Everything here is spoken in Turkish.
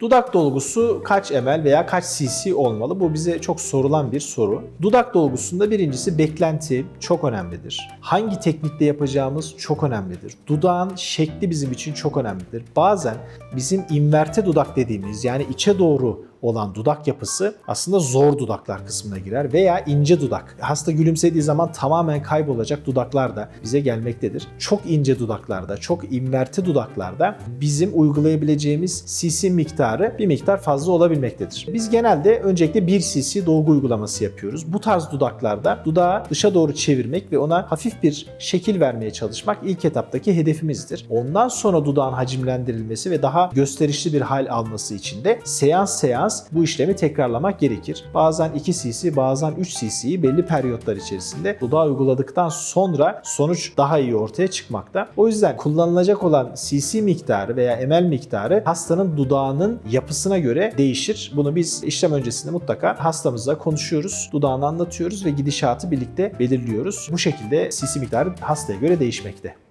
Dudak dolgusu kaç ml veya kaç cc olmalı? Bu bize çok sorulan bir soru. Dudak dolgusunda birincisi beklenti çok önemlidir. Hangi teknikte yapacağımız çok önemlidir. Dudağın şekli bizim için çok önemlidir. Bazen bizim inverte dudak dediğimiz yani içe doğru olan dudak yapısı aslında zor dudaklar kısmına girer veya ince dudak. Hasta gülümsediği zaman tamamen kaybolacak dudaklar da bize gelmektedir. Çok ince dudaklarda, çok inverte dudaklarda bizim uygulayabileceğimiz cc miktarı bir miktar fazla olabilmektedir. Biz genelde öncelikle 1 cc dolgu uygulaması yapıyoruz. Bu tarz dudaklarda dudağı dışa doğru çevirmek ve ona hafif bir şekil vermeye çalışmak ilk etaptaki hedefimizdir. Ondan sonra dudağın hacimlendirilmesi ve daha gösterişli bir hal alması için de seans seans bu işlemi tekrarlamak gerekir. Bazen 2 cc bazen 3 cc'yi belli periyotlar içerisinde dudağa uyguladıktan sonra sonuç daha iyi ortaya çıkmakta. O yüzden kullanılacak olan cc miktarı veya ml miktarı hastanın dudağının yapısına göre değişir. Bunu biz işlem öncesinde mutlaka hastamızla konuşuyoruz, dudağını anlatıyoruz ve gidişatı birlikte belirliyoruz. Bu şekilde cc miktarı hastaya göre değişmekte.